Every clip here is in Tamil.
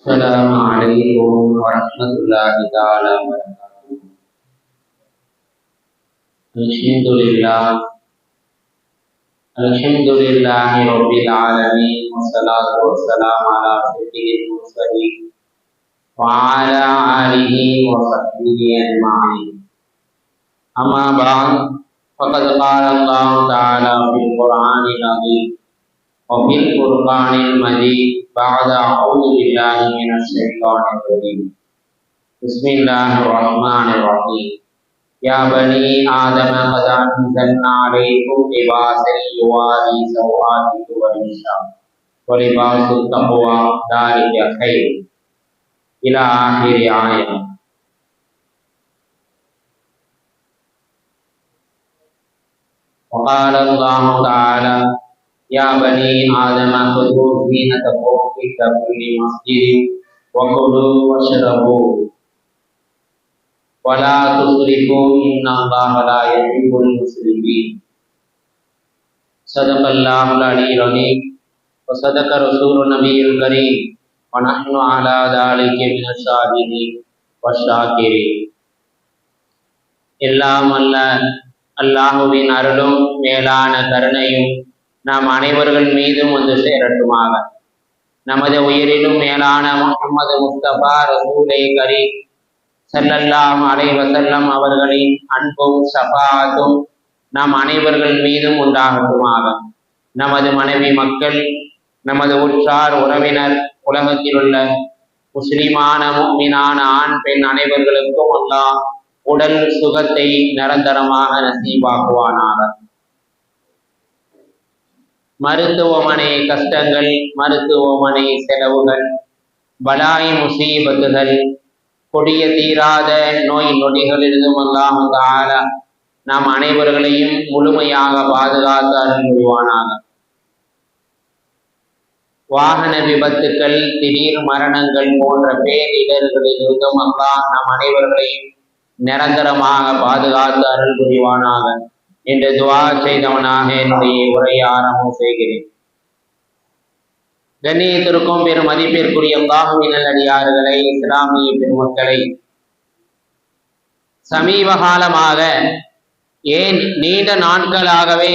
السلام عليكم ورحمة الله تعالى وبركاته الحمد لله الحمد لله رب العالمين والصلاة والسلام على سيد المرسلين وعلى آله وصحبه أجمعين أما بعد فقد قال الله تعالى في القرآن العظيم وفي القرآن المجيد بعد أعوذ بالله من الشيطان الرجيم. بسم الله الرحمن الرحيم. يا بني آدم قد أنزلنا عليكم لباسا يواري سوآتكم وريشا ولباس التقوى ذلك خير. إلى آخر آية. وقال الله تعالى يا بني آدم خذوا زينتكم عند كل مسجد وكلوا واشربوا ولا تسرفوا إن الله لا يحب المسرفين صدق الله العلي العظيم وصدق رسول النبي الكريم ونحن على ذلك من الشاهدين والشاكرين எல்லாம் அல்ல அல்லாஹுவின் அருளும் மேலான கருணையும் நாம் அனைவர்கள் மீதும் வந்து சேரட்டுமாக. நமது உயிரிலும் மேலான முகமது முஸ்தபா ரசூலை கரி செல்லல்லாம் அலைவசல்லம் அவர்களின் அன்பும் சபாதும் நாம் அனைவர்கள் மீதும் உண்டாகட்டுமாக. நமது மனைவி மக்கள் நமது உற்றார் உறவினர் உலகத்தில் உள்ள முஸ்லிமான முக்மினான ஆண் பெண் அனைவர்களுக்கும் அல்லாஹ் உடல் சுகத்தை நிரந்தரமாக நசீவாக்குவானாக மருத்துவமனை கஷ்டங்கள் மருத்துவமனை செலவுகள் பலாய் முசீபத்துகள் கொடிய தீராத நோய் நொடிகளிலிருந்தும் அல்லாமல் ஆள நாம் அனைவர்களையும் முழுமையாக பாதுகாத்து அருள்வானாக புரிவானாக வாகன விபத்துக்கள் திடீர் மரணங்கள் போன்ற பேரிடர்களிலிருந்தும் அல்லாஹ் நம் அனைவர்களையும் நிரந்தரமாக பாதுகாத்து அருள் புரிவானாக என்று துவா செய்தவனாக என்னுடைய உரையை ஆரம்பம் செய்கிறேன். கண்ணியத்திற்கும் பெரும் மதிப்பிற்குரிய அல்லாஹுவின் நல்லடியார்களை இஸ்லாமிய பெருமக்களை சமீப காலமாக ஏன் நீண்ட நாட்களாகவே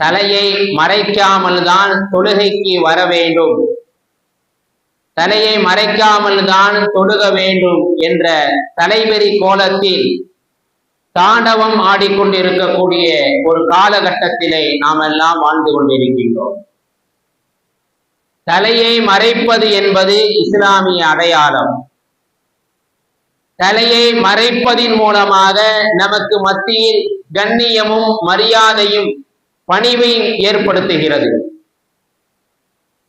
தலையை மறைக்காமல் தான் தொழுகைக்கு வர வேண்டும் தலையை மறைக்காமல் தான் தொழுக வேண்டும் என்ற தலைவெறி கோலத்தில் தாண்டவம் ஆடிக்கொண்டிருக்கக்கூடிய ஒரு காலகட்டத்திலே நாம் எல்லாம் வாழ்ந்து கொண்டிருக்கின்றோம். தலையை மறைப்பது என்பது இஸ்லாமிய அடையாளம். தலையை மறைப்பதின் மூலமாக நமக்கு மத்தியில் கண்ணியமும் மரியாதையும் பணிவையும் ஏற்படுத்துகிறது.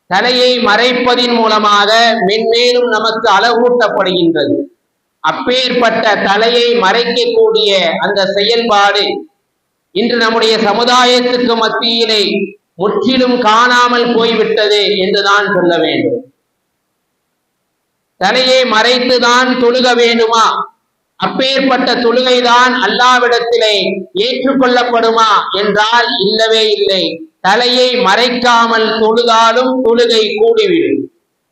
தலையை மறைப்பதின் மூலமாக மென்மேலும் நமக்கு அழகூட்டப்படுகின்றது அப்பேற்பட்ட தலையை மறைக்கக்கூடிய அந்த செயல்பாடு இன்று நம்முடைய சமுதாயத்துக்கு மத்தியிலே முற்றிலும் காணாமல் போய்விட்டது என்றுதான் சொல்ல வேண்டும். தலையை மறைத்துதான் தொழுக வேண்டுமா? அப்பேற்பட்ட தொழுகைதான் அல்லாவிடத்திலே ஏற்றுக்கொள்ளப்படுமா என்றால் இல்லவே இல்லை. தலையை மறைக்காமல் தொழுதாலும் தொழுகை கூடிவிடும்.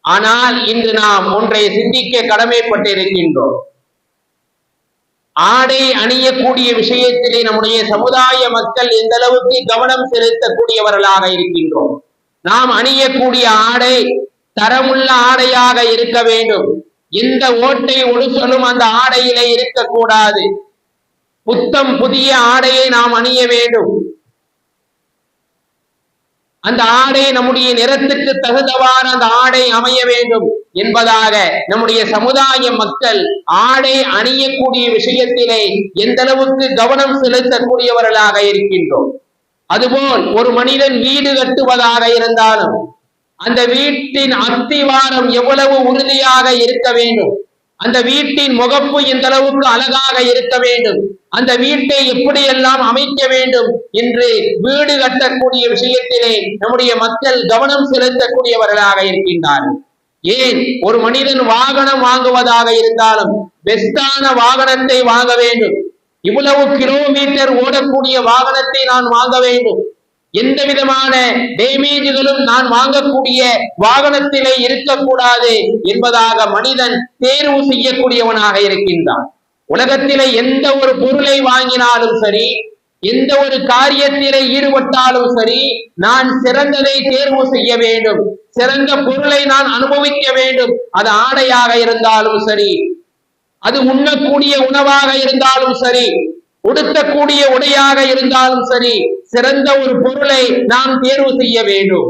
ஆனால் இன்று நாம் ஒன்றை சிந்திக்க கடமைப்பட்டிருக்கின்றோம். ஆடை அணியக்கூடிய விஷயத்திலே நம்முடைய சமுதாய மக்கள் எந்த அளவுக்கு கவனம் செலுத்தக்கூடியவர்களாக இருக்கின்றோம். நாம் அணியக்கூடிய ஆடை தரமுள்ள ஆடையாக இருக்க வேண்டும். எந்த ஓட்டை ஒழுசலும் அந்த ஆடையிலே இருக்கக்கூடாது. புத்தம் புதிய ஆடையை நாம் அணிய வேண்டும். அந்த ஆடை நம்முடைய நிறத்துக்கு தகுந்தவாறு அந்த ஆடை அமைய வேண்டும் என்பதாக நம்முடைய சமுதாய மக்கள் ஆடை அணியக்கூடிய விஷயத்திலே எந்த அளவுக்கு கவனம் செலுத்தக்கூடியவர்களாக இருக்கின்றோம். அதுபோல் ஒரு மனிதன் வீடு கட்டுவதாக இருந்தாலும் அந்த வீட்டின் அஸ்திவாரம் எவ்வளவு உறுதியாக இருக்க வேண்டும்? அந்த வீட்டின் முகப்பு இந்த அளவுக்கு அழகாக இருக்க வேண்டும். அந்த வீட்டை எப்படியெல்லாம் அமைக்க வேண்டும் என்று வீடு கட்டக்கூடிய விஷயத்திலே நம்முடைய மக்கள் கவனம் செலுத்தக்கூடியவர்களாக இருக்கின்றார்கள். ஏன்? ஒரு மனிதன் வாகனம் வாங்குவதாக இருந்தாலும் பெஸ்டான வாகனத்தை வாங்க வேண்டும். இவ்வளவு கிலோமீட்டர் ஓடக்கூடிய வாகனத்தை நான் வாங்க வேண்டும். எந்த விதமான டேமேஜ்களும் நான் வாங்கக்கூடிய வாகனத்திலே இருக்கக்கூடாது என்பதாக மனிதன் தேர்வு செய்யக்கூடியவனாக இருக்கின்றான். உலகத்திலே எந்த ஒரு பொருளை வாங்கினாலும் சரி எந்த ஒரு காரியத்திலே ஈடுபட்டாலும் சரி நான் சிறந்ததை தேர்வு செய்ய வேண்டும். சிறந்த பொருளை நான் அனுபவிக்க வேண்டும். அது ஆடையாக இருந்தாலும் சரி அது உண்ணக்கூடிய உணவாக இருந்தாலும் சரி உடுத்தக்கூடிய உடையாக இருந்தாலும் சரி சிறந்த ஒரு பொருளை நாம் தேர்வு செய்ய வேண்டும்.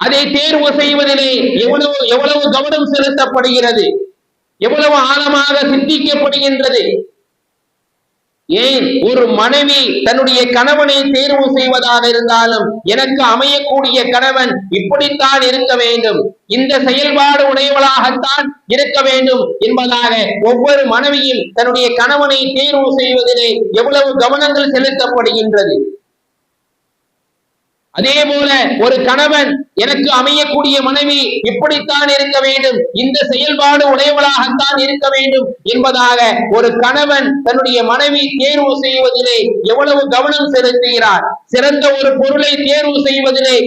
அதை தேர்வு செய்வதிலே எவ்வளவு எவ்வளவு கவனம் செலுத்தப்படுகிறது எவ்வளவு ஆழமாக சிந்திக்கப்படுகின்றது ஏன் ஒரு மனைவி தன்னுடைய கணவனை தேர்வு செய்வதாக இருந்தாலும் எனக்கு அமையக்கூடிய கணவன் இப்படித்தான் இருக்க வேண்டும். இந்த செயல்பாடு உடையவளாகத்தான் இருக்க வேண்டும் என்பதாக ஒவ்வொரு மனைவியும் தன்னுடைய கணவனை தேர்வு செய்வதிலே எவ்வளவு கவனங்கள் செலுத்தப்படுகின்றது. அதே போல ஒரு கணவன் எனக்கு அமையக்கூடிய மனைவி இப்படித்தான் இருக்க வேண்டும். இந்த செயல்பாடு உடையவளாகத்தான் இருக்க வேண்டும் என்பதாக ஒரு கணவன் தன்னுடைய மனைவி தேர்வு செய்வதிலே எவ்வளவு கவனம் செலுத்துகிறார். சிறந்த ஒரு பொருளை தேர்வு செய்வதிலே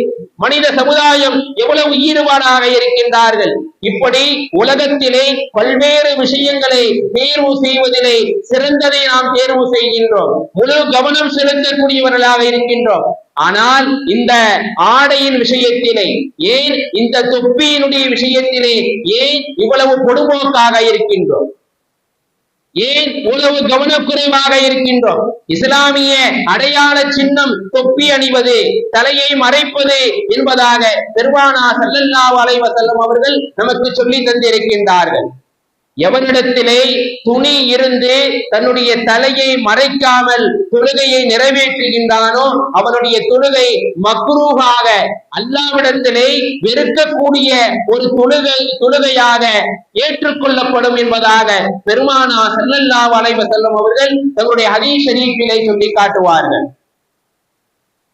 மனித சமுதாயம் எவ்வளவு ஈடுபாடாக இருக்கின்றார்கள்? இப்படி உலகத்திலே பல்வேறு விஷயங்களை தேர்வு செய்வதிலே சிறந்ததை நாம் தேர்வு செய்கின்றோம். முழு கவனம் செலுத்தக்கூடியவர்களாக இருக்கின்றோம். ஆனால் இந்த ஆடையின் விஷயத்திலே ஏன் இந்த தொப்பியினுடைய விஷயத்திலே ஏன் இவ்வளவு பொடுபோக்காக இருக்கின்றோம்? ஏன் உளவு கவனக்குறைவாக இருக்கின்றோம்? இஸ்லாமிய அடையாள சின்னம் தொப்பி அணிவது தலையை மறைப்பது என்பதாக பெருமானா சல்லல்லா அலைஹி அவர்கள் நமக்கு சொல்லி தந்திருக்கின்றார்கள். எவனிடத்திலே துணி இருந்து தன்னுடைய தலையை மறைக்காமல் தொழுகையை நிறைவேற்றுகின்றானோ அவனுடைய தொழுகை மக்ரூகாக அல்லாவிடத்திலே வெறுக்கக்கூடிய ஒரு தொழுகை தொழுகையாக ஏற்றுக்கொள்ளப்படும் என்பதாக பெருமானா செல்லல்லா வளைவ செல்லும் அவர்கள் தங்களுடைய ஹதீஸ் ஷரீஃபிலே சொல்லி காட்டுவார்கள்.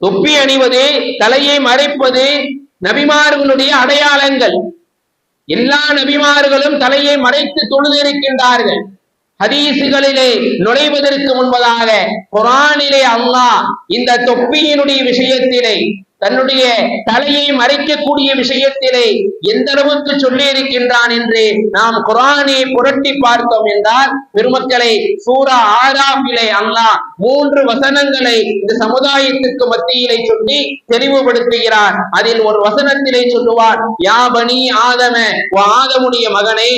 தொப்பி அணிவது தலையை மறைப்பது நபிமார்களுடைய அடையாளங்கள். எல்லா நபிமார்களும் தலையை மறைத்து தொழுதிருக்கின்றார்கள். ஹதீசுகளிலே நுழைவதற்கு முன்பதாக குரானிலே அல்லாஹ் இந்த தொப்பியினுடைய விஷயத்திலே தன்னுடைய தலையை மறைக்கக்கூடிய விஷயத்திலே எந்த அளவுக்கு சொல்லி இருக்கின்றான் என்று நாம் குரானை புரட்டி பார்த்தோம் என்றால் பெருமக்களை சூரா ஆராபிலே அல்லாஹ் மூன்று வசனங்களை இந்த சமுதாயத்துக்கு மத்தியிலே சொல்லி தெளிவுபடுத்துகிறார். அதில் ஒரு வசனத்திலே சொல்லுவார் யாபனி ஆதம ஆதமுடைய மகனை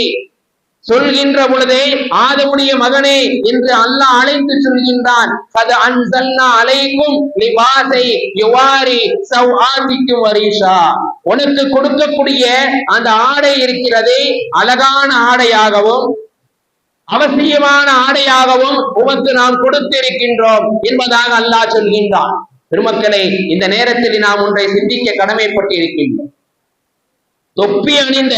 சொல்கின்ற பொழுதே ஆதவுடைய மகனே என்று அல்லாஹ் அழைத்து சொல்கின்றான். கத அன்சல்னா அலைக்கும் லிபாசை யுவாரி சவ் ஆதிக்கும் உனக்கு கொடுக்கக்கூடிய அந்த ஆடை இருக்கிறதே அழகான ஆடையாகவும் அவசியமான ஆடையாகவும் உமக்கு நாம் கொடுத்திருக்கின்றோம் என்பதாக அல்லாஹ் சொல்கின்றான். பெருமக்களை இந்த நேரத்தில் நாம் ஒன்றை சிந்திக்க கடமைப்பட்டு இருக்கின்றோம் தொப்பி அணிந்த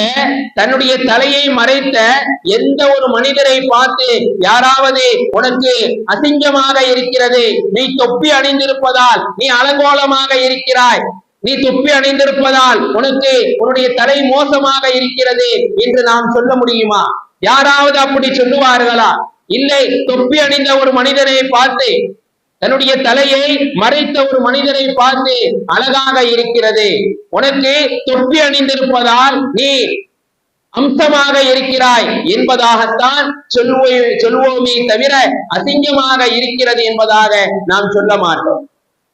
தன்னுடைய தலையை மறைத்த எந்த ஒரு மனிதரை பார்த்து யாராவது உனக்கு அசிங்கமாக இருக்கிறது நீ தொப்பி அணிந்திருப்பதால் நீ அலங்கோலமாக இருக்கிறாய் நீ தொப்பி அணிந்திருப்பதால் உனக்கு உன்னுடைய தலை மோசமாக இருக்கிறது என்று நாம் சொல்ல முடியுமா? யாராவது அப்படி சொல்லுவார்களா? இல்லை தொப்பி அணிந்த ஒரு மனிதனை பார்த்து தன்னுடைய தலையை மறைத்த ஒரு மனிதரை பார்த்து அழகாக இருக்கிறது. உனக்கு தொப்பி அணிந்திருப்பதால் நீ அம்சமாக இருக்கிறாய் என்பதாகத்தான் சொல்லுவே சொல்வோமே தவிர அசிங்கமாக இருக்கிறது என்பதாக நாம் சொல்ல மாட்டோம்.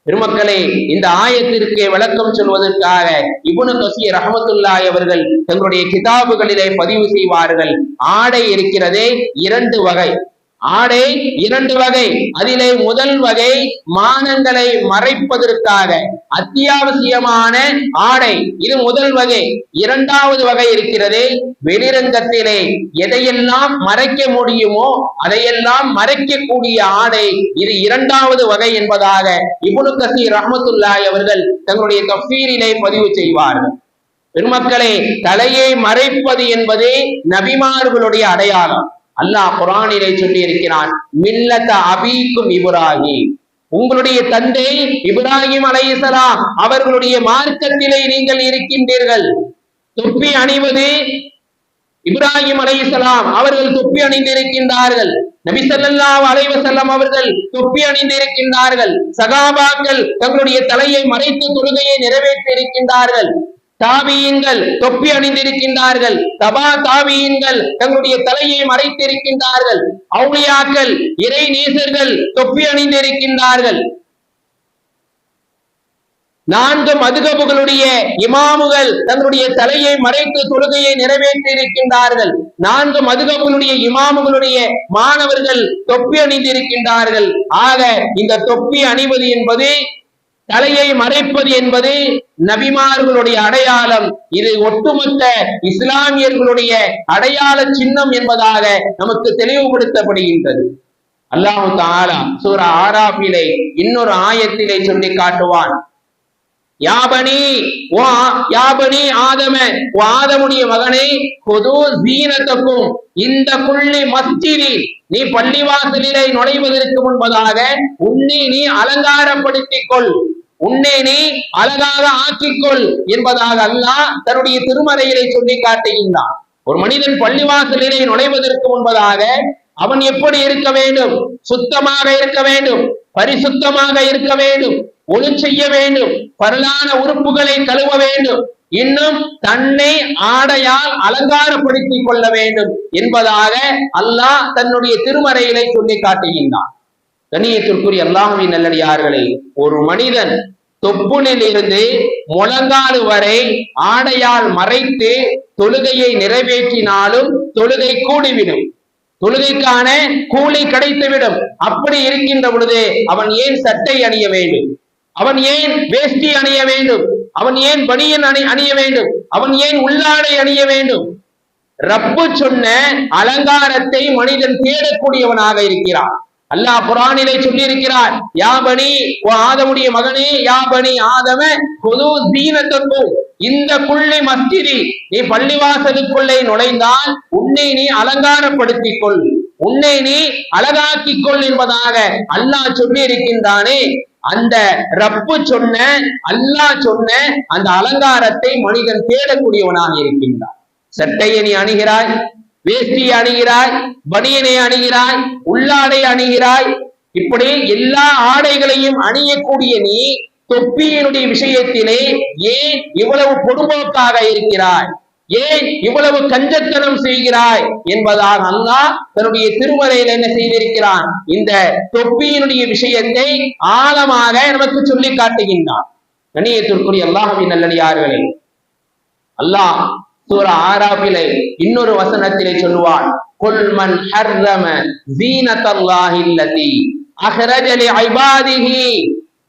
பெருமக்களே இந்த ஆயத்திற்கு விளக்கம் சொல்வதற்காக இபுனு கசீர் ரஹமத்துல்லாய் அவர்கள் தங்களுடைய கிதாபுகளிலே பதிவு செய்வார்கள். ஆடை இருக்கிறதே இரண்டு வகை. ஆடை இரண்டு வகை. அதிலே முதல் வகை மானங்களை மறைப்பதற்காக அத்தியாவசியமான ஆடை. இது முதல் வகை. இரண்டாவது வகை இருக்கிறது வெளிரங்கத்திலே. எதையெல்லாம் மறைக்க முடியுமோ அதையெல்லாம் மறைக்கக்கூடிய ஆடை இது இரண்டாவது வகை என்பதாக இபுனு கசீர் ரஹமத்துல்லாய் அவர்கள் தங்களுடைய தஃபீரிலே பதிவு செய்வார்கள். பெருமக்களே தலையை மறைப்பது என்பது நபிமார்களுடைய அடையாளம். அல்லாஹ் குரானிலே சொல்லி இருக்கிறான் மில்லத்த அபீக்கும் இப்ராஹிம். உங்களுடைய தந்தை இப்ராஹிம் அலைஹிஸ்ஸலாம் அவர்களுடைய மார்க்கத்திலே நீங்கள் இருக்கின்றீர்கள். தொப்பி அணிவது இப்ராஹிம் அலைஹிஸ்ஸலாம் அவர்கள் தொப்பி அணிந்திருக்கின்றார்கள். நபிசல்லா ஸல்லல்லாஹு அவர்கள் தொப்பி அணிந்திருக்கின்றார்கள். சகாபாக்கள் தங்களுடைய தலையை மறைத்து தொழுகையை நிறைவேற்றி இருக்கின்றார்கள் தாபியங்கள் தொப்பி அணிந்திருக்கின்றார்கள். தபா தாபியங்கள் தங்களுடைய தலையை மறைத்திருக்கின்றார்கள். அவுளியாக்கள் இறை நேசர்கள் தொப்பி அணிந்திருக்கின்றார்கள். நான்கு மதுகபுகளுடைய இமாமுகள் தங்களுடைய தலையை மறைத்து தொழுகையை நிறைவேற்றியிருக்கின்றார்கள். நான்கு மதுகபுகளுடைய இமாமுகளுடைய மாணவர்கள் தொப்பி அணிந்திருக்கின்றார்கள். ஆக இந்த தொப்பி அணிவது என்பது தலையை மறைப்பது என்பது நபிமார்களுடைய அடையாளம். இது ஒட்டுமொத்த இஸ்லாமியர்களுடைய அடையாள சின்னம் என்பதாக நமக்கு தெளிவுபடுத்தப்படுகின்றது. அல்லாஹு தாலா சூரா ஆராபிலே இன்னொரு ஆயத்திலே சொல்லி காட்டுவான். யாபனி ஓ யாபனி ஆதம ஓ ஆதமுடைய மகனை பொது சீனத்தக்கும் இந்த புள்ளி மஸ்ஜிதி நீ பள்ளிவாசலிலே நுழைவதற்கு முன்பதாக உன்னை நீ அலங்காரப்படுத்திக் கொள் உன்னை நீ அழகாக ஆக்கிக்கொள் என்பதாக அல்லாஹ் தன்னுடைய திருமறையிலே சொல்லி காட்டுகின்றான். ஒரு மனிதன் பள்ளிவாசலிலே நுழைவதற்கு முன்பதாக அவன் எப்படி இருக்க வேண்டும்? சுத்தமாக இருக்க வேண்டும். பரிசுத்தமாக இருக்க வேண்டும் ஒளி செய்ய வேண்டும் பரலான உறுப்புகளை கழுவ வேண்டும் இன்னும் தன்னை ஆடையால் அலங்காரப்படுத்திக் கொள்ள வேண்டும் என்பதாக அல்லாஹ் தன்னுடைய திருமறையிலே சொல்லி காட்டுகின்றான். கண்ணியத்திற்குரிய அல்லாஹுவின் நல்லடியார்களே ஒரு மனிதன் தொப்புளில் இருந்து முழங்காலு வரை ஆடையால் மறைத்து தொழுகையை நிறைவேற்றினாலும் தொழுகை கூடிவிடும். தொழுகைக்கான கூலி கிடைத்துவிடும். அப்படி இருக்கின்ற பொழுது அவன் ஏன் சட்டை அணிய வேண்டும்? அவன் ஏன் வேஷ்டி அணிய வேண்டும்? அவன் ஏன் பனியன் அணி அணிய வேண்டும்? அவன் ஏன் உள்ளாடை அணிய வேண்டும்? ரப்பு சொன்ன அலங்காரத்தை மனிதன் தேடக்கூடியவனாக இருக்கிறான். அல்லாஹ் குரானிலே சொல்லி இருக்கிறார் யாபனி ஆதமுடைய மகனே யாபனி ஆதம பொது தீனத்துக்கும் இந்த புள்ளி மஸ்திரி நீ பள்ளிவாசலுக்குள்ளே நுழைந்தால் உன்னை நீ அலங்காரப்படுத்திக் கொள் உன்னை நீ அழகாக்கிக் கொள் என்பதாக அல்லாஹ் சொல்லி இருக்கின்றானே அந்த ரப்பு சொன்ன அல்லாஹ் சொன்ன அந்த அலங்காரத்தை மனிதன் தேடக்கூடியவனாக இருக்கின்றான். சட்டையை நீ அணுகிறாய் வேஷ்டியை அணுகிறாய் பனியனை அணுகிறாய் உள்ளாடை அணுகிறாய். இப்படி எல்லா ஆடைகளையும் அணியக்கூடிய நீ தொப்பியினுடைய விஷயத்திலே ஏன் இவ்வளவு பொடுபோக்காக இருக்கிறாய்? ஏன் இவ்வளவு கஞ்சத்தனம் செய்கிறாய்? என்பதாக அல்லாஹ் தன்னுடைய திருமறையில் என்ன செய்திருக்கிறான்? இந்த தொப்பியினுடைய விஷயத்தை ஆழமாக நமக்கு சொல்லி காட்டுகின்றான். கண்ணியத்திற்குரிய அல்லாஹவி நல்லடியார்களே அல்லாஹ் சூரா ஆராபிலே இன்னொரு வசனத்திலே சொல்லுவான் கொல்மன் ஹர்ரம ஜீனத்தல்லாஹில்லதி அஹரஜலி ஐபாதிஹி.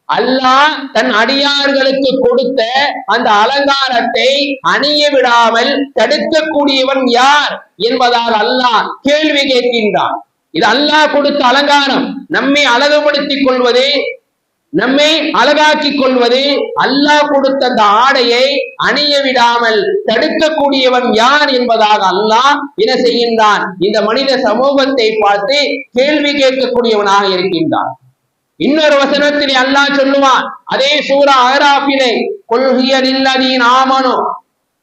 அல்லாஹ் தன் அடியார்களுக்கு கொடுத்த அந்த அலங்காரத்தை அணிய விடாமல் தடுக்கக்கூடியவன் யார் என்பதால் அல்லாஹ் கேள்வி கேட்கின்றான். இது அல்லாஹ் கொடுத்த அலங்காரம். நம்மை அழகுபடுத்திக் கொள்வது நம்மை அழகாக்கிக் கொள்வது அல்லாஹ் கொடுத்த அந்த ஆடையை அணிய விடாமல் தடுக்கக்கூடியவன் யார் என்பதாக அல்லாஹ் என்ன செய்கின்றான்? இந்த மனித சமூகத்தை பார்த்து கேள்வி கேட்கக்கூடியவனாக இருக்கின்றான். இன்னொரு வசனத்தில் அல்லாஹ் சொல்லுவான் அதே சூரா அகராபிலே கொள்கியர் இல்லதீன் ஆமனு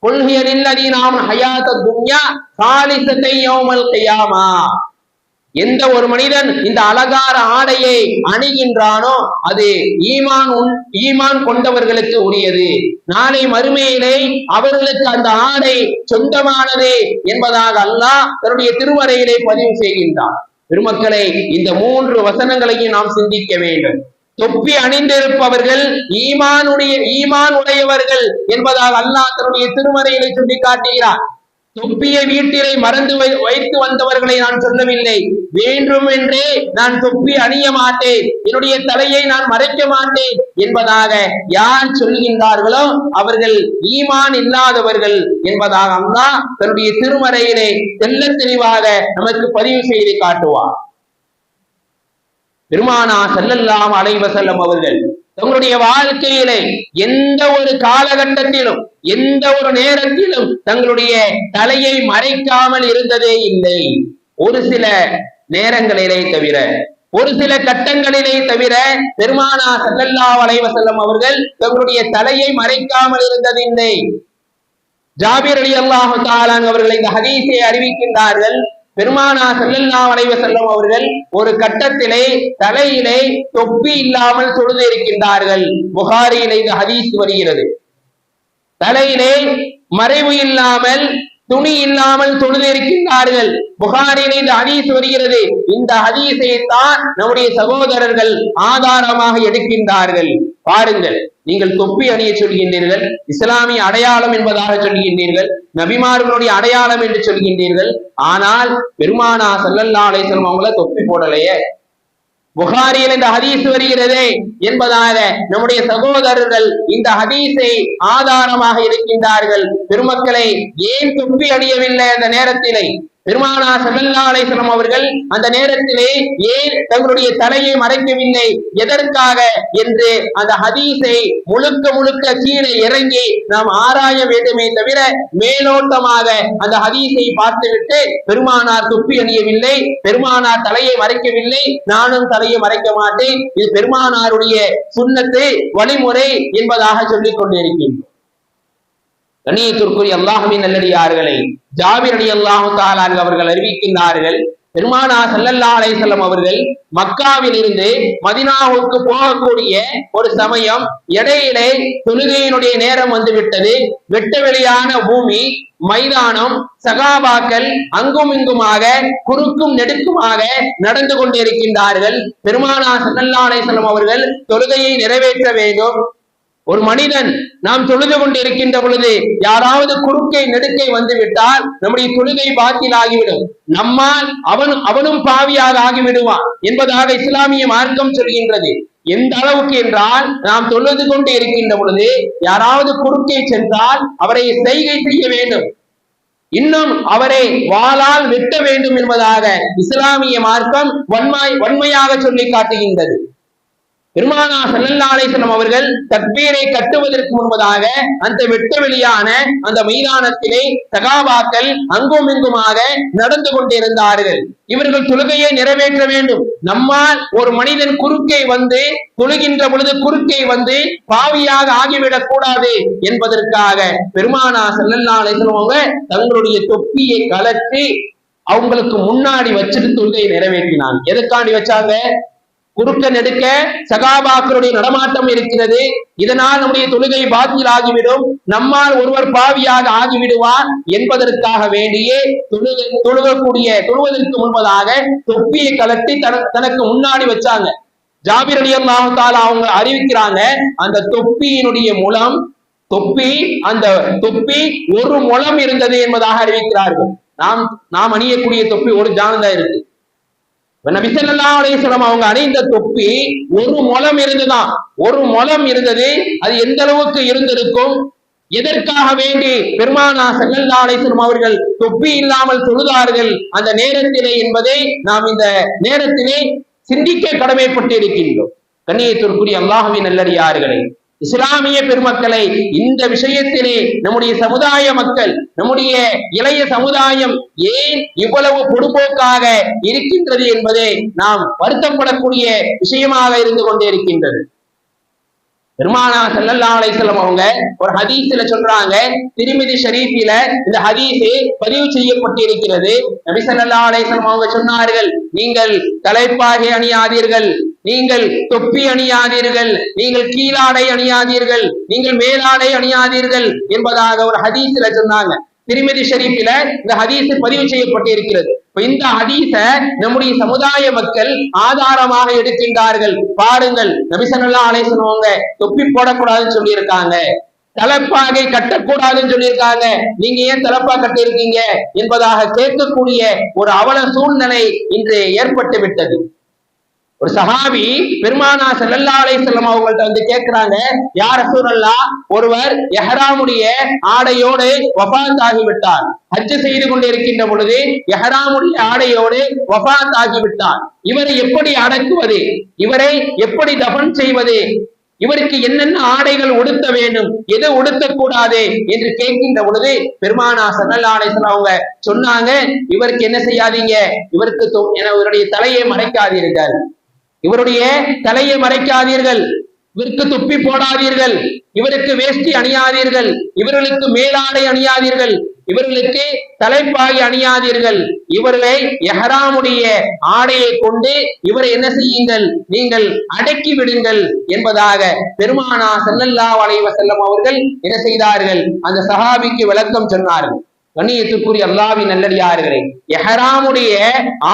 ஆமன் ஹயாத்த துன்யா காலிசத்தை யோமல் கையாமா. எந்த ஒரு மனிதன் இந்த அலங்கார ஆடையை அணிகின்றானோ அது ஈமான் உன்- ஈமான் கொண்டவர்களுக்கு உரியது. நாளை மறுமையிலே அவர்களுக்கு அந்த ஆடை சொந்தமானது என்பதாக அல்லாஹ் தன்னுடைய திருவரையிலே பதிவு செய்கின்றான். பெருமக்களை இந்த மூன்று வசனங்களையும் நாம் சிந்திக்க வேண்டும். தொப்பி அணிந்திருப்பவர்கள் ஈமானுடைய ஈமான் உடையவர்கள் என்பதாக அல்லாஹ் தன்னுடைய திருமறையிலே சொல்லி காட்டுகிறார் தொப்பிய வீட்டிலே மறந்து வை- வைத்து வந்தவர்களை நான் சொல்லவில்லை. வேண்டும் என்றே நான் தொப்பி அணிய மாட்டேன். என்னுடைய தலையை நான் மறைக்க மாட்டேன் என்பதாக யார் சொல்கின்றார்களோ அவர்கள் ஈமான் இல்லாதவர்கள் என்பதாக அல்லாஹ் தன்னுடைய திருமறையிலே தெல்ல தெளிவாக நமக்கு பதிவு செய்து காட்டுவார். பெருமானா செல்லல்லாம் அலைவசல்லம் அவர்கள் தங்களுடைய வாழ்க்கையிலே எந்த ஒரு காலகட்டத்திலும் எந்த ஒரு நேரத்திலும் தங்களுடைய தலையை மறைக்காமல் இருந்ததே இல்லை. ஒரு சில நேரங்களிலே தவிர ஒரு சில கட்டங்களிலே தவிர பெருமானா சல்லல்லா வலைவசல்லம் அவர்கள் தங்களுடைய தலையை மறைக்காமல் இருந்ததில்லை. ஜாபீர் அலி அல்லாஹு தாலான் அவர்கள் இந்த ஹதீஸை அறிவிக்கின்றார்கள். பெருமானா செல்லல்லா வளைவ செல்லும் அவர்கள் ஒரு கட்டத்திலே தலையிலே தொப்பி இல்லாமல் தொழுது இருக்கின்றார்கள். புகாரியிலே ஹதீஸ் வருகிறது. தலையிலே மறைவு இல்லாமல் துணி இல்லாமல் தொழுது இருக்கின்றார்கள். புகாரிலே இந்த ஹதீஸ் வருகிறது. இந்த ஹதீஸை தான் நம்முடைய சகோதரர்கள் ஆதாரமாக எடுக்கின்றார்கள். பாருங்கள் நீங்கள் தொப்பி அணிய சொல்கின்றீர்கள் இஸ்லாமிய அடையாளம் என்பதாக சொல்கின்றீர்கள் நபிமார்களுடைய அடையாளம் என்று சொல்கின்றீர்கள். ஆனால் பெருமானா ஸல்லல்லாஹு அலேசன் அவங்கள தொப்பி போடலையே. புகாரியில் இந்த ஹதீஸ் வருகிறதே என்பதாக நம்முடைய சகோதரர்கள் இந்த ஹதீஸை ஆதாரமாக இருக்கின்றார்கள். பெருமக்களை ஏன் தொப்பி அணியவில்லை அந்த நேரத்திலே? பெருமானா ஸல்லல்லாஹு அலைஹி அவர்கள் அந்த நேரத்திலே ஏன் தங்களுடைய தலையை மறைக்கவில்லை? எதற்காக? என்று அந்த ஹதீஸை முழுக்க முழுக்க கீழே இறங்கி நாம் ஆராய வேண்டுமே தவிர மேலோட்டமாக அந்த ஹதீஸை பார்த்துவிட்டு பெருமானார் துப்பி அணியவில்லை பெருமானார் தலையை மறைக்கவில்லை நானும் தலையை மறைக்க மாட்டேன். இது பெருமானாருடைய சுண்ணத்து வழிமுறை என்பதாக சொல்லிக் கொண்டிருக்கின்றோம். கண்ணியத்திற்குரிய அல்லாஹுவின் நல்லடியார்களை ஜாபிர் அல்லாஹு தாலான் அவர்கள் அறிவிக்கின்றார்கள் பெருமானா சல்லல்லா அலைசல்லம் அவர்கள் மக்காவில் இருந்து மதினாவுக்கு போகக்கூடிய ஒரு சமயம் இடையிலே தொழுகையினுடைய நேரம் வந்துவிட்டது. வெட்ட வெளியான பூமி மைதானம் சகாபாக்கள் அங்கும் இங்குமாக குறுக்கும் நெடுக்குமாக நடந்து கொண்டிருக்கின்றார்கள். பெருமானா சல்லல்லா அலைசல்லம் அவர்கள் தொழுகையை நிறைவேற்ற வேண்டும். ஒரு மனிதன் நாம் தொழுது கொண்டு இருக்கின்ற பொழுது யாராவது குறுக்கை நெடுக்கை வந்து விட்டால் நம்முடைய தொழுகை பாத்தில் ஆகிவிடும். நம்மால் அவன் அவனும் பாவியாக ஆகிவிடுவான் என்பதாக இஸ்லாமிய மார்க்கம் சொல்கின்றது. எந்த அளவுக்கு என்றால் நாம் தொழுது கொண்டு இருக்கின்ற பொழுது யாராவது குறுக்கே சென்றால் அவரை செய்கை செய்ய வேண்டும். இன்னும் அவரை வாளால் வெட்ட வேண்டும் என்பதாக இஸ்லாமிய மார்க்கம் வன்மாய் வன்மையாக சொல்லி காட்டுகின்றது. பெருமானா ஸல்லல்லாஹு அலைஹி அவர்கள் தக்பீரை கட்டுவதற்கு முன்பதாக அந்த வெட்ட வெளியான அந்த மைதானத்திலே சகாபாக்கள் அங்கும் இங்குமாக நடந்து கொண்டிருந்தார்கள். இவர்கள் தொழுகையை நிறைவேற்ற வேண்டும். நம்மால் ஒரு மனிதன் குறுக்கே வந்து தொழுகின்ற பொழுது குறுக்கே வந்து பாவியாக ஆகிவிடக் கூடாது என்பதற்காக பெருமானா ஸல்லல்லாஹு அலைஹி அவங்க தங்களுடைய தொப்பியை கலற்றி அவங்களுக்கு முன்னாடி வச்சுட்டு தொழுகையை நிறைவேற்றினான் எதுக்காண்டி வச்சாங்க? குறுக்க நெடுக்க சகாபாக்களுடைய நடமாட்டம் இருக்கிறது. இதனால் நம்முடைய தொழுகை பாத்தியில் ஆகிவிடும் நம்மால் ஒருவர் பாவியாக ஆகிவிடுவார் என்பதற்காக வேண்டியே தொழுக தொழுகக்கூடிய தொழுவதற்கு முன்பதாக தொப்பியை கலட்டி தனக்கு முன்னாடி வச்சாங்க. ஜாபிர் அலி அல்லாஹால அவங்க அறிவிக்கிறாங்க அந்த தொப்பியினுடைய முலம் தொப்பி அந்த தொப்பி ஒரு முலம் இருந்தது என்பதாக அறிவிக்கிறார்கள். நாம் நாம் அணியக்கூடிய தொப்பி ஒரு ஜானந்தா இருக்கு. நபி ஸல்லல்லாஹு அவங்க அணிந்த தொப்பி ஒரு முலம் இருந்துதான். ஒரு முலம் இருந்தது அது எந்த அளவுக்கு இருந்திருக்கும்? எதற்காக வேண்டி பெருமானா ஸல்லல்லாஹு அவர்கள் தொப்பி இல்லாமல் தொழுதார்கள்? அந்த நேரத்திலே என்பதை நாம் இந்த நேரத்திலே சிந்திக்க கடமைப்பட்டிருக்கின்றோம். கண்ணியத்திற்குரிய அல்லாஹுவின் நல்லடியார்களே இஸ்லாமிய பெருமக்களை இந்த விஷயத்திலே நம்முடைய சமுதாய மக்கள் நம்முடைய இளைய சமுதாயம் ஏன் இவ்வளவு பொடுபோக்காக இருக்கின்றது என்பதே நாம் வருத்தப்படக்கூடிய விஷயமாக இருந்து கொண்டே இருக்கின்றது. பெருமானா ஸல்லல்லாஹு அலைஹி அவங்க ஒரு ஹதீஸ்ல சொல்றாங்க திருமிதி ஷரீஃபில இந்த ஹதீஸ் பதிவு செய்யப்பட்டிருக்கிறது. நபி ஸல்லல்லாஹு அலைஹி அவங்க சொன்னார்கள் நீங்கள் தலைப்பாகி அணியாதீர்கள் நீங்கள் தொப்பி அணியாதீர்கள் நீங்கள் கீழாடை அணியாதீர்கள் நீங்கள் மேலாடை அணியாதீர்கள் என்பதாக ஒரு ஹதீஸ்ல சொன்னாங்க. திருமதி ஷரீஃபில இந்த ஹதீஸ் பதிவு செய்யப்பட்டிருக்கிறது. இந்த ஹதீஸ நம்முடைய சமுதாய மக்கள் ஆதாரமாக எடுக்கின்றார்கள். பாருங்கள் நபிசனல்லா அலேசனவங்க தொப்பி போடக்கூடாதுன்னு சொல்லியிருக்காங்க. தலப்பாகை கட்டக்கூடாதுன்னு சொல்லியிருக்காங்க. நீங்க ஏன் தலப்பா கட்டியிருக்கீங்க என்பதாக கேட்கக்கூடிய ஒரு அவல சூழ்நிலை இன்று ஏற்பட்டு விட்டது. ஒரு சஹாபி பெருமானா செல்லல்லா அலை செல்லம் அவங்கள்ட்ட வந்து கேட்கிறாங்க யார் சூழல்லா ஒருவர் எஹராமுடைய ஆடையோடு வபாத் ஆகிவிட்டார் ஹஜ் செய்து கொண்டிருக்கின்ற பொழுது எஹராமுடைய ஆடையோடு வபாத் ஆகிவிட்டார் இவரை எப்படி அடக்குவது? இவரை எப்படி தபன் செய்வது? இவருக்கு என்னென்ன ஆடைகள் உடுத்த வேண்டும்? எது உடுத்தக்கூடாது? என்று கேட்கின்ற பொழுது பெருமானா சன்னல் ஆடைசன் அவங்க சொன்னாங்க இவருக்கு என்ன செய்யாதீங்க? இவருக்கு என இவருடைய தலையை மறைக்காதீர்கள். இவருடைய தலையை மறைக்காதீர்கள். இவருக்கு துப்பி போடாதீர்கள். இவருக்கு வேஷ்டி அணியாதீர்கள். இவர்களுக்கு மேலாடை அணியாதீர்கள். இவர்களுக்கு தலைப்பாகி அணியாதீர்கள். இவர்களை எஹராமுடைய ஆடையை கொண்டு இவரை என்ன செய்யுங்கள்? நீங்கள் அடக்கி விடுங்கள் என்பதாக பெருமானா செல்லல்லா வளைவ செல்லம் அவர்கள் என்ன செய்தார்கள்? அந்த சஹாபிக்கு விளக்கம் சொன்னார்கள். கண்ணியத்துக்குரிய அல்லாவின் நல்லடியார்களே எஹராமுடைய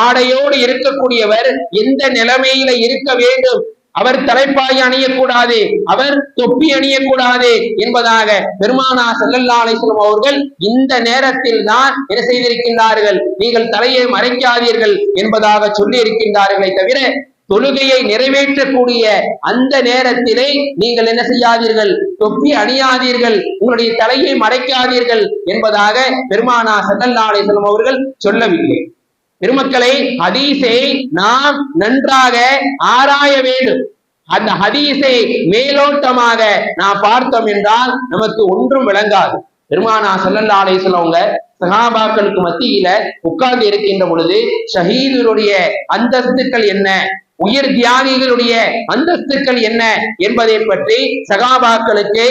ஆடையோடு இருக்கக்கூடியவர் எந்த நிலைமையில இருக்க வேண்டும்? அவர் தலைப்பாய் அணியக்கூடாது அவர் தொப்பி அணியக்கூடாது என்பதாக பெருமானா ஸல்லல்லாஹு அலைஹி அவர்கள் இந்த நேரத்தில் தான் என்ன செய்திருக்கின்றார்கள்? நீங்கள் தலையை மறைக்காதீர்கள் என்பதாக சொல்லி இருக்கின்றார்களே தவிர தொழுகையை நிறைவேற்றக்கூடிய அந்த நேரத்திலே நீங்கள் என்ன செய்யாதீர்கள்? தொப்பி அணியாதீர்கள். உங்களுடைய தலையை மறைக்காதீர்கள் என்பதாக பெருமானா ஸல்லல்லாஹு அலைஹி அவர்கள் சொல்லவில்லை. பெருமக்களை ஹதீஸை நாம் நன்றாக ஆராய வேண்டும். அந்த ஹதீஸை மேலோட்டமாக நாம் பார்த்தோம் என்றால் நமக்கு ஒன்றும் விளங்காது. பெருமானா சல்லல்லா அலைஹி வஸல்லம் சஹாபாக்களுக்கு மத்தியில உட்கார்ந்து இருக்கின்ற பொழுது ஷஹீதுடைய அந்தஸ்துக்கள் என்ன? உயிர் தியாகிகளுடைய அந்தஸ்துக்கள் என்ன என்பதை பற்றி சகாபாக்களுக்கு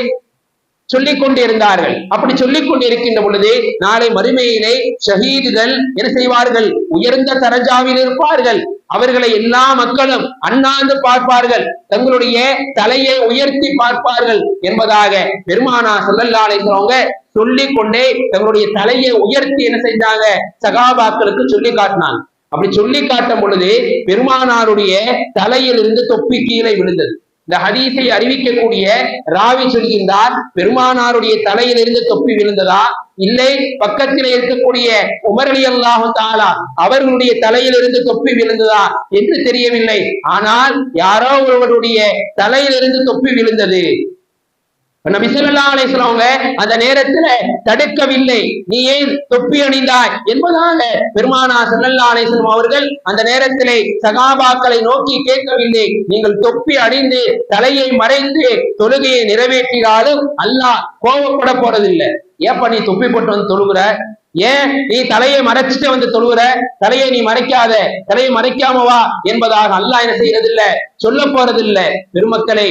சொல்லிக் கொண்டிருந்தார்கள். அப்படி சொல்லிக் கொண்டிருக்கின்ற பொழுது நாளை மறுமையிலே ஷஹீதுகள் என்ன செய்வார்கள்? உயர்ந்த தரஜாவில் இருப்பார்கள். அவர்களை எல்லா மக்களும் அண்ணாந்து பார்ப்பார்கள். தங்களுடைய தலையை உயர்த்தி பார்ப்பார்கள் என்பதாக பெருமானா சொல்லல்லாங்க சொல்லிக் கொண்டே தங்களுடைய தலையை உயர்த்தி என்ன செஞ்சாங்க? சகாபாக்களுக்கு சொல்லி காட்டினாங்க. அப்படி சொல்லி காட்டும் பொழுது பெருமானாருடைய தலையிலிருந்து தொப்பி கீழே விழுந்தது. இந்த ஹதீஸை அறிவிக்கக்கூடிய ராவி சொல்கின்றார் பெருமானாருடைய தலையிலிருந்து தொப்பி விழுந்ததா? இல்லை பக்கத்தில் இருக்கக்கூடிய உமரலி அலி அல்லாஹு தாலா அவர்களுடைய தலையிலிருந்து தொப்பி விழுந்ததா என்று தெரியவில்லை. ஆனால் யாரோ ஒருவருடைய தலையிலிருந்து தொப்பி விழுந்தது. நபி சொல்லா அலைஹி அவங்க அந்த நேரத்துல தடுக்கவில்லை. நீ ஏன் தொப்பி அணிந்தாய்? என்பதாக பெருமானா ஸல்லல்லாஹு அலைஹி அவர்கள் அந்த நேரத்திலே சகாபாக்களை நோக்கி கேட்கவில்லை. நீங்கள் தொப்பி அணிந்து தலையை மறைந்து தொழுகையை நிறைவேற்றினாலும் அல்லாஹ் கோபப்பட போறதில்லை. ஏப்பா நீ தொப்பி போட்டு வந்து தொழுகிற? ஏன் நீ தலையை மறைச்சிட்டு வந்து தொழுகிற? தலையை நீ மறைக்காத தலையை மறைக்காம வா என்பதாக அல்லாஹ் என்ன செய்யறதில்ல சொல்ல போறதில்லை. பெருமக்களை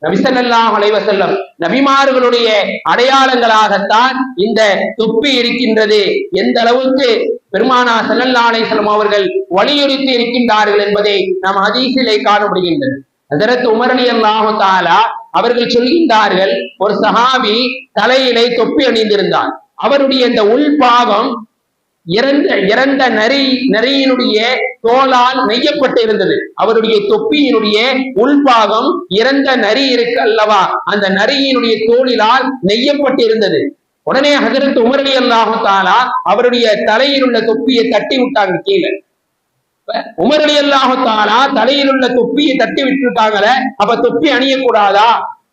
நபிசல்லாஹ் அலைவசல்லம் நபிமார்களுடைய அடையாளங்களாகத்தான் இந்த தொப்பி இருக்கின்றது. எந்த அளவுக்கு பெருமானா சல்லல்லா அலைஹிஸ்ஸலாம் அவர்கள் வலியுறுத்தி இருக்கின்றார்கள் என்பதை நாம் ஹதீஸிலே காண முடிகின்றது உமரணி அல்லாஹு தாலா அவர்கள் சொல்கின்றார்கள் ஒரு சஹாபி தலையிலே தொப்பி அணிந்திருந்தார் அவருடைய இந்த உள்பாகம் இறந்த இறந்த நரி நரியினுடைய தோலால் நெய்யப்பட்டு இருந்தது அவருடைய தொப்பியினுடைய உள்பாகம் இறந்த நரி இருக்கு அல்லவா? அந்த நரியினுடைய தோளிலால் நெய்யப்பட்டு இருந்தது உடனே ஹசரத் உமரடி அலி அல்லாஹு தாலா அவருடைய தலையில் உள்ள தொப்பியை தட்டி விட்டாங்க கீழே. உமரடி அலி அல்லாஹு தாலா தலையில் உள்ள தொப்பியை தட்டி விட்டுருக்காங்களே அப்ப தொப்பி அணியக்கூடாதா?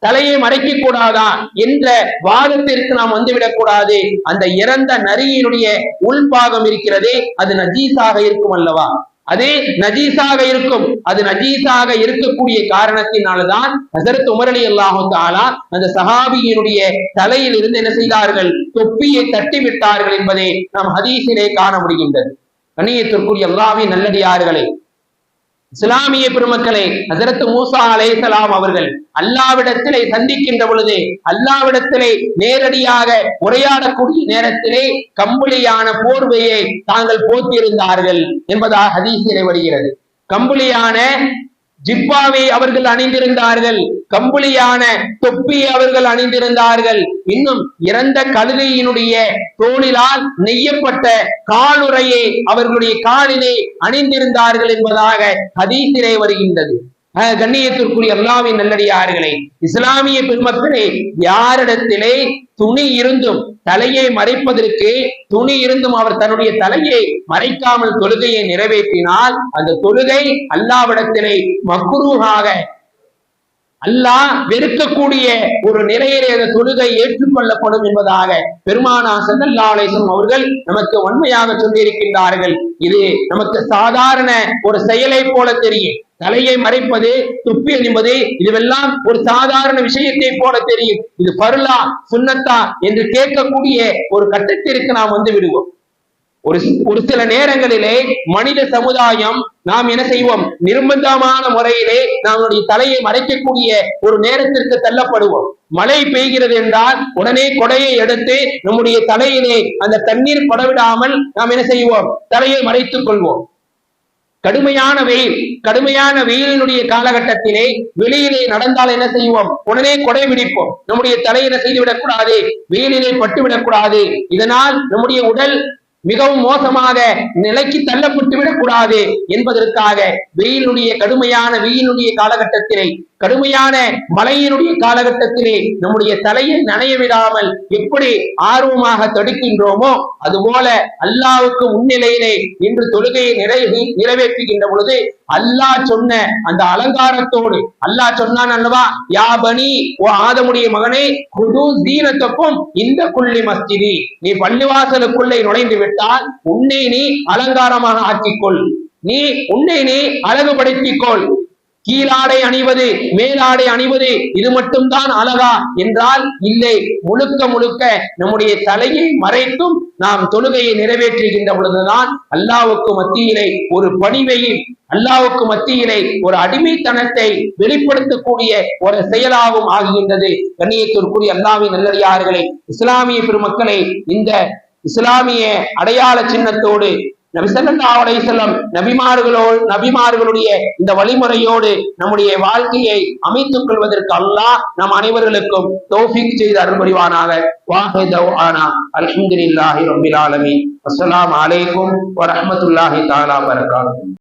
தலையை மறைக்க கூடாதா என்ற வாதத்திற்கு நாம் வந்துவிடக் கூடாது அந்த இறந்த நரியினுடைய உள்பாகம் இருக்கிறதே அது நஜீஸாக இருக்கும் அல்லவா? அது நஜீஸாக இருக்கும். அது நஜீஸாக இருக்கக்கூடிய காரணத்தினால்தான் ஹசரத் உமர் அலி அல்லாஹு தாலா அந்த சஹாபியினுடைய தலையில் இருந்து என்ன செய்தார்கள்? தொப்பியை தட்டி விட்டார்கள் என்பதை நாம் ஹதீஸிலே காண முடிகின்றது. கண்ணியத்திற்குரிய அல்லாவின் நல்லடியார்களே இஸ்லாமிய பெருமக்களை ஹசரத் மூசா அலேசலாம் அவர்கள் அல்லாவிடத்திலே சந்திக்கின்ற பொழுது அல்லாவிடத்திலே நேரடியாக உரையாடக்கூடிய நேரத்திலே கம்புளியான போர்வையை தாங்கள் போத்திருந்தார்கள் என்பதாக ஹதீஸிலே வருகிறது கம்புளியான ஜிப்பாவை அவர்கள் அணிந்திருந்தார்கள். கம்புளியான தொப்பியை அவர்கள் அணிந்திருந்தார்கள். இன்னும் இறந்த கழுதையினுடைய தோளிலால் நெய்யப்பட்ட காலுறையை அவர்களுடைய காலிலே அணிந்திருந்தார்கள் என்பதாக ஹதீசிலே வருகின்றது. கண்ணியத்திற்குரிய அல்லாவின் நல்லடியார்களே இஸ்லாமிய பெருமக்களே யாரிடத்திலே துணி இருந்தும் தலையை மறைப்பதற்கு துணி இருந்தும் அவர் தன்னுடைய தலையை மறைக்காமல் தொழுகையை நிறைவேற்றினால் அந்த தொழுகை அல்லாவிடத்திலே மக்குருவாக அல்லாஹ் வெறுக்கக்கூடிய ஒரு நிலையிலே அந்த தொழுகை ஏற்றுக்கொள்ளப்படும் என்பதாக பெருமானா ஸல்லல்லாஹு அவர்கள் நமக்கு வன்மையாக சொல்லியிருக்கின்றார்கள். இது நமக்கு சாதாரண ஒரு செயலை போல தெரியும். தலையை மறைப்பது துப்பி அணிவது இதுவெல்லாம் ஒரு சாதாரண விஷயத்தை போல தெரியும். இது பருளா சுண்ணத்தா என்று கேட்கக்கூடிய ஒரு கட்டத்திற்கு நாம் வந்து விடுவோம். ஒரு ஒரு சில நேரங்களிலே மனித சமுதாயம் நாம் என்ன செய்வோம்? நிர்பந்தமான முறையிலே நம்முடைய தலையை மறைக்கக்கூடிய ஒரு நேரத்திற்கு தள்ளப்படுவோம். மழை பெய்கிறது என்றால் உடனே கொடையை எடுத்து நம்முடைய தலையிலே அந்த தண்ணீர் படவிடாமல் நாம் என்ன செய்வோம்? தலையை மறைத்துக் கொள்வோம். கடுமையான வெயில் கடுமையான வெயிலினுடைய காலகட்டத்திலே வெளியிலே நடந்தால் என்ன செய்வோம்? உடனே கொடை விடிப்போம் நம்முடைய தலையில செய்துவிடக் கூடாது வெயிலிலே பட்டுவிடக் கூடாது இதனால் நம்முடைய உடல் மிகவும் மோசமாக நிலைக்கு தள்ளப்பட்டு விடக்கூடாது என்பதற்காக வெயிலுடைய கடுமையான வெயிலுடைய காலகட்டத்திலே கடுமையான மழையினுடைய காலகட்டத்திலே நம்முடைய தலையை நனைய விடாமல் எப்படி ஆர்வமாக தடுக்கின்றோமோ அதுபோல அல்லாவுக்கு முன்னிலையிலே இன்று தொழுகையை நிறைவே நிறைவேற்றுகின்ற பொழுது அல்லாஹ் சொன்ன அந்த அலங்காரத்தோடு அல்லாஹ் சொன்னான் அல்லவா யா பனி ஓ ஆதமுடைய மகனே குது தீனத்துக்கும் இந்த குள்ளி மஸ்ஜிதி. நீ பள்ளிவாசலுக்குள்ளே நுழைந்து விட்டால் உன்னை நீ அலங்காரமாக ஆக்கிக்கொள். நீ உன்னை நீ அழகுபடுத்திக்கொள். கீழாடை அணிவது மேலாடை அணிவது இது மட்டும்தான் அழகா என்றால் இல்லை. முழுக்க முழுக்க நம்முடைய தலையை மறைத்தும் நாம் தொழுகையை நிறைவேற்றுகின்ற பொழுதுதான் அல்லாவுக்கு மத்தியிலே ஒரு பணிவையும் அல்லாவுக்கு மத்தியிலே ஒரு அடிமைத்தனத்தை வெளிப்படுத்தக்கூடிய ஒரு செயலாகவும் ஆகின்றது. கண்ணியத்திற்குரிய அல்லாவின் நல்லடியார்களை இஸ்லாமிய பெருமக்களை இந்த இஸ்லாமிய அடையாள சின்னத்தோடு நபி ஸல்லல்லாஹு நபிமார்களோடு நபிமார்களுடைய இந்த வழிமுறையோடு நம்முடைய வாழ்க்கையை அமைத்துக் கொள்வதற்கு அல்லாஹ் நம் அனைவர்களுக்கும் தோஃபிக் செய்து அருள் புரிவானாக வாஹி தவ்ஆனா அல்ஹம்துலில்லாஹி ரப்பில் ஆலமீன். அலைக்கும் வரமத்துல்லாஹி தாலா வபரகாத்துஹு.